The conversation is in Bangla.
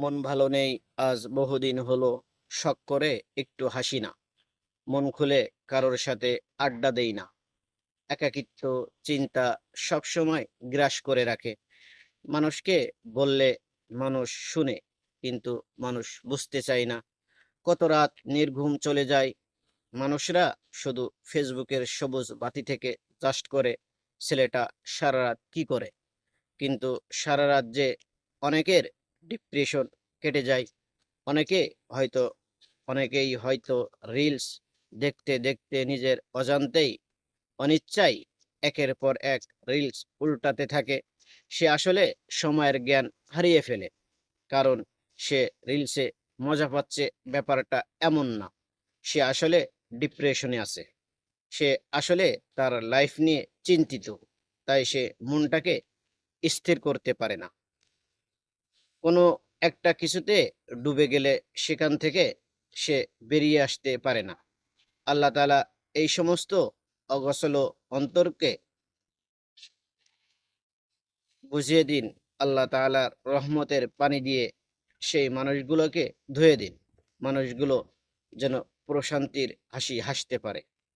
মন ভালো নেই, আজ বহুদিন হলো শখ করে একটু হাসি না। মন খুলে কারোর সাথে আড্ডা দেই না। একাকিত্ব, চিন্তা সবসময় গ্রাস করে রাখে। মানুষকে বললে মানুষ শুনে, কিন্তু মানুষ বুঝতে চায় না। কত রাত নির্ঘুম চলে যায়, মানুষরা শুধু ফেসবুকের সবুজ বাতি থেকে জাস্ট করে, ছেলেটা সারা রাত কি করে? কিন্তু সারা রাত যে অনেকের ডিপ্রেশন কেটে যায়। অনেকে হয়তো, অনেকেই হয়তো রিলস দেখতে দেখতে নিজের অজান্তেই অনিচ্ছাই একের পর এক রিলস উল্টাতে থাকে। সে আসলে সময়ের জ্ঞান হারিয়ে ফেলে, কারণ সে রিলসে মজা পাচ্ছে ব্যাপারটা এমন না। সে আসলে ডিপ্রেশনে আছে। সে আসলে তার লাইফ নিয়ে চিন্তিত, তাই সে মনটাকে স্থির করতে পারে না। কোনো একটা কিছুতে ডুবে গেলে সেখান থেকে সে বেরিয়ে আসতে পারে না। আল্লাহ তাআলা এই সমস্ত অগসল অন্তরকে বুঝিয়ে দিন, আল্লাহ তাআলার রহমতের পানি দিয়ে সেই মানুষগুলোকে ধুয়ে দিন। মানুষগুলো যেন প্রশান্তির হাসি হাসতে পারে।